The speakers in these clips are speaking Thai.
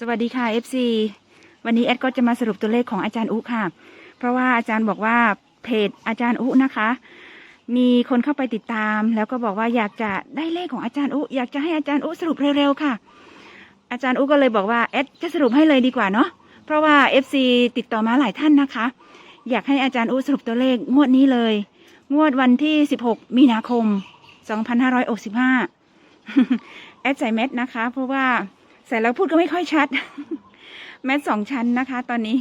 สวัสดีค่ะ FC วันนี้แอดก็จะมาสรุปตัวเลขของอาจารย์อุค่ะ เพราะว่าอาจารย์บอกว่าเพจอาจารย์อุนะคะ มีคนเข้าไปติดตาม แล้วก็บอกว่าอยากจะได้เลขของอาจารย์อุอยากจะให้อาจารย์อุสรุปเร็วๆค่ะ อาจารย์อุก็เลยบอกว่าแอดจะสรุปให้เลยดีกว่าเนาะเพราะว่า FC ติดต่อมาหลายท่านนะคะ อยากให้อาจารย์อุสรุปตัวเลขงวดนี้เลย งวดวันที่ 16 มีนาคม 2565แอดใส่แมสนะคะ เพราะว่า ใส่แล้วพูดก็ไม่ค่อยชัด แมสสองชั้นนะคะ ตอนนี้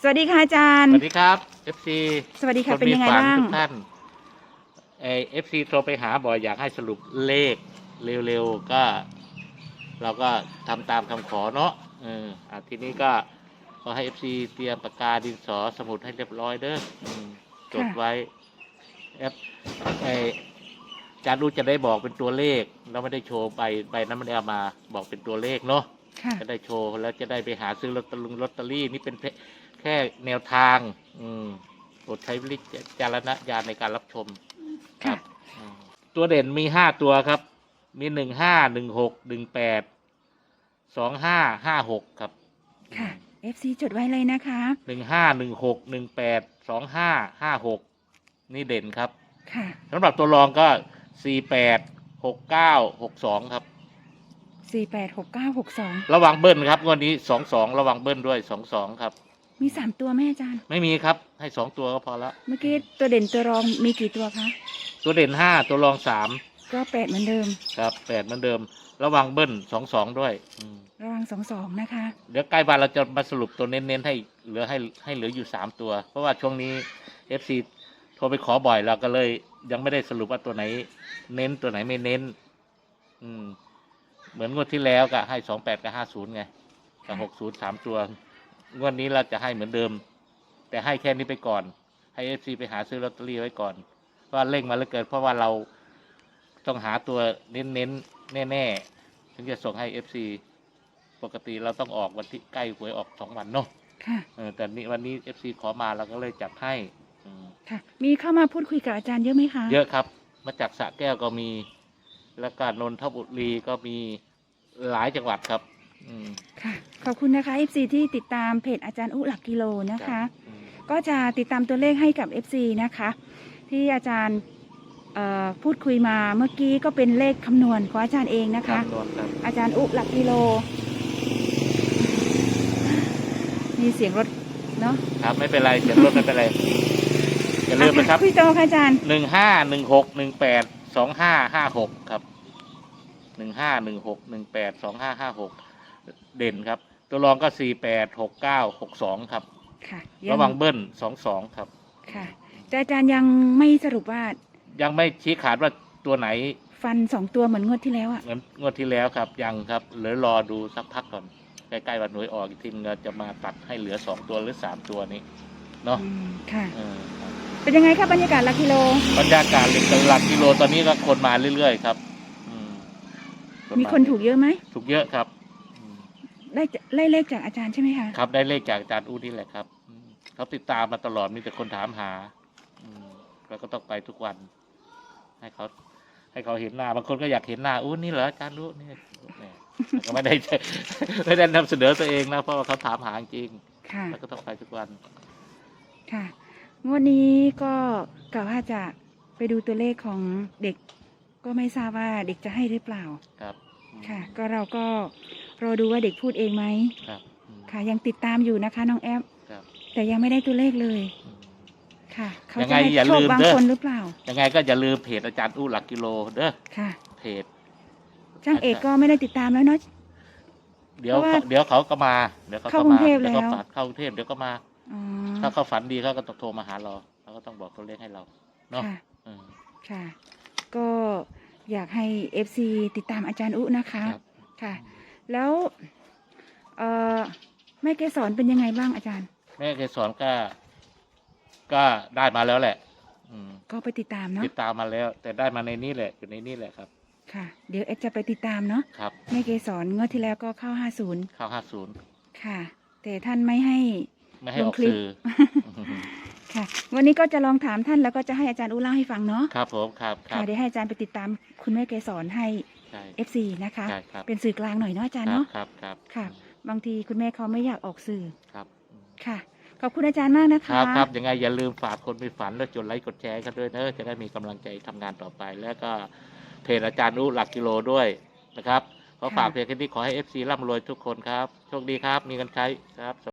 สวัสดีค่ะอาจารย์ สวัสดีครับ FC สวัสดีค่ะนเป็นยังไงมีฝับ้าง ทุกท่านเออฟซีโทรไปหาบอกอยากให้สรุปเลขเร็วๆก็ เราก็ทำตามคำขอเนาะเอออะทีนี้ก็ขอให้ FC เตรียมปากกาดินสอสมุดให้เรียบร้อยเด้ออืมจดไว้แอปไอ จารุจะได้บอกเป็นตัวเลขเราไม่ได้โชว์ใบใบนั้นไม่ได้เอามาบอกเป็นตัวเลขเนาะค่ะจะได้โชว์แล้วจะได้ไปหาซื้อลอตเตอรี่ลอตเตอรี่นี่เป็นแค่แค่แนวทาง อืมโปรดใช้วิจารณญาณในการรับชมคค่ะรับอืมตัวเด่นมีห้าตัวครับ มีหนึ่งห้าหนึ่งหกหนึ่งแปดสองห้าห้าหกครับ ค่ะ FC จดไว้เลยนะคะหนึ่งห้าหนึ่งหกหนึ่งแปดสองห้าห้าหกนี่เด่นครับ ค่ะสำหรับตัวรองก็ สี่แปดหกเก้าหกสองครับ สี่แปดหกเก้าหกสอง ระวังเบิ้ลครับงวดนี้สองสองระวังเบิ้ลด้วยสองสองครับ มีสามตัวแม่อาจารย์ ไม่มีครับให้สองตัวก็พอแล้วเมื่อกี้ตัวเด่นตัวรองมีกี่ตัวคะ ตัวเด่นห้าตัวรองสามก็แปดเหมือนเดิม ครับแปดเหมือนเดิม ระวังเบิ้ลสองสองด้วยอืมระวังสองสองนะคะ เดี๋ยวใกล้บ้านเราจะมาสรุปตัวเน้นๆให้เหลือให้ให้เหลืออยู่สามตัว เพราะว่าช่วงนี้ FC โท รไปขอบ่อยเราก็เลย ยังไม่ได้สรุปว่าตัวไหน เน้นตัวไหนไม่เน้น อืม เหมือนงวดที่แล้วก็ให้สองแปดกับห้าศูนย์ไงกับหกศูนย์สามตัว งวดนี้เราจะให้เหมือนเดิม แต่ให้แค่นี้ไปก่อน ให้ FC ไปหาซื้อลอตเตอรี่ไว้ก่อนเพราะว่าเร่งมาเหลือเกินเพราะว่าเราต้องหาตัวเน้นๆแน่ๆถึงจะส่งให้ FC ปกติเราต้องออกวันที่ใกล้หวยออกสองวันเนาะค่ะเออแต่นี่วันนี้ FC ขอมาเราก็เลยจัดให้อืม ค่ะ มีเข้ามาพูดคุยกับอาจารย์เยอะไหมคะ เยอะครับ มาจากสระแก้วก็มี แล้วก็นนทบุรีก็มีหลายจังหวัดครับ อืมค่ะ ขอบคุณนะคะ FC ที่ติดตามเพจอาจารย์อุหลักกิโลนะคะ อืมก็จะติดตามตัวเลขให้กับ FC นะคะ ที่อาจารย์เอ่อพูดคุยมาเมื่อกี้ก็เป็นเลขคำนวณของอาจารย์เองนะครัคะบรวมครับ อาจารย์อุหลักกิโล มีเสียงรถเนาะ ครับไม่เป็นไรเสียงรถไม่เป็นไร อย่าลืมนะครับคุยต่อค่ะอาจารย์หนึ่งห้าหนึ่งหกหนึ่งแปดสองห้าห้าหกครับหนึ่งห้าหนึ่งหกหนึ่งแปดสองห้าห้าหกเด่นครับ ตัวรองก็สี่แปดหกเก้าหกสองครับ ค่ะระวังเบิ้ลสองสองครับ ค่ะแต่อาจารย์ยังไม่สรุปว่ายังไม่ชี้ขาดว่าตัวไหนฟันสองตัวเหมือนงวดที่แล้วอะเหมือนงวดที่แล้วครับ ยังครับเหลือรอดูสักพักก่อน ใกล้ๆวันหน่วยออกอีกทีนึงเราจะมาตัดให้เหลือสองตัวหรือสามตัวนี้ เนาะอืมค่ะ เออครับ เป็นยังไงครับบรรยากาศหลักกิโล บรรยากาศเหล็กหลักกิโลตอนนี้ก็คนมาเรื่อยๆครับอืมมีคนถูกเยอะไหมถูกเยอะครับอืมได้ไล่เลขจากอาจารย์ใช่ไหมคะครับได้เลขจากอาจารย์อู้นี่แหละครับอืมเขาติดตามมาตลอดมีแต่คนถามหาอืมเราก็ต้องไปทุกวัน ให้เขาให้เขาเห็นหน้าบางคนก็อยากเห็นหน้าอู้นี่เหรออาจารย์อู้นี่แหมแต่ก็ไม่ได้ไม่ได้นำเสนอตัวเองนะเพราะว่าเขาถามหาจริงค่ะแล้วก็ต้องไปทุกวัน ค่ะ งวดนี้ก็กล่าวว่าจะไปดูตัวเลขของเด็ก ก็ไม่ทราบว่าเด็กจะให้หรือเปล่า ครับอืมค่ะ ก็เราก็รอดูว่าเด็กพูดเองไหมครับอืมค่ะ ยังติดตามอยู่นะคะน้องแอฟครับ แต่ยังไม่ได้ตัวเลขเลยอืมค่ะ เขายังจะไงให้อย่าโชคลืมบางเด้อคนหรือเปล่า ยังไงก็อย่าลืมเพจอาจารย์อู้หลักกิโลเด้อค่ะ เพจช่างเอกก็ไม่ได้ติดตามแล้วเนาะเดี๋ยวเพราะว่าเดี๋ยวเขาก็มาเดี๋ยวเขาเข้าก็กรุมางเทพเดี๋ยวเขาแล้วฝันเข้ากรุงเทพเดี๋ยวก็มา อ๋อถ้าเขาฝันดีเขาก็ต้องโทรมาหาเราเขาก็ต้องบอกตัวเลขให้เราเนาะค่ะอืม ค่ะ ก็อยากให้ FC ติดตามอาจารย์อุนะคะ ครับ ค่ะ แล้วเอ่อแม่เกสรเป็นยังไงบ้างอาจารย์ แม่เคยสอนก็ ก็ได้มาแล้วแหละ อืม ก็ไปติดตามเนาะติดตามมาแล้ว แต่ได้มาในนี้แหละอยู่ในนี้แหละครับ ค่ะ เดี๋ยวเอ็ดจะไปติดตามเนาะครับ แม่เกสรงวดที่แล้วก็เข้า50เข้าห้าศูนย์ค่ะ แต่ท่านไม่ให้ ไม่ให้ลองอกคลิปสื่อค่ะ วันนี้ก็จะลองถามท่านแล้วก็จะให้อาจารย์อุเล่าให้ฟังเนาะครับผมครับครัค่ะบเดี๋ยวให้อาจารย์ไปติดตามคุณแม่เกสรให้ใช่ FC นะคะใช่ครับเป็นสื่อกลางหน่อยเนาะอาจารย์ครับเนาะครับครับค่ะ บางทีคุณแม่เขาไม่อยากออกสื่อครับค่ะขอบคุณอาจารย์มากนะคคะรับครับยังไงอย่าลืมฝากคนไปฝันแล้วจดไลค์กดแชร์กันด้วยเนอะจะได้มีกำลังใจทำงานต่อไป แล้วก็เพจอาจารย์นุหลักกิโลด้วยนะครับขอฝากเพียงแค่นี้ขอให้ FC ร่ำรวยทุกคนครับ โชคดีครับ มีเงินใช้ครับ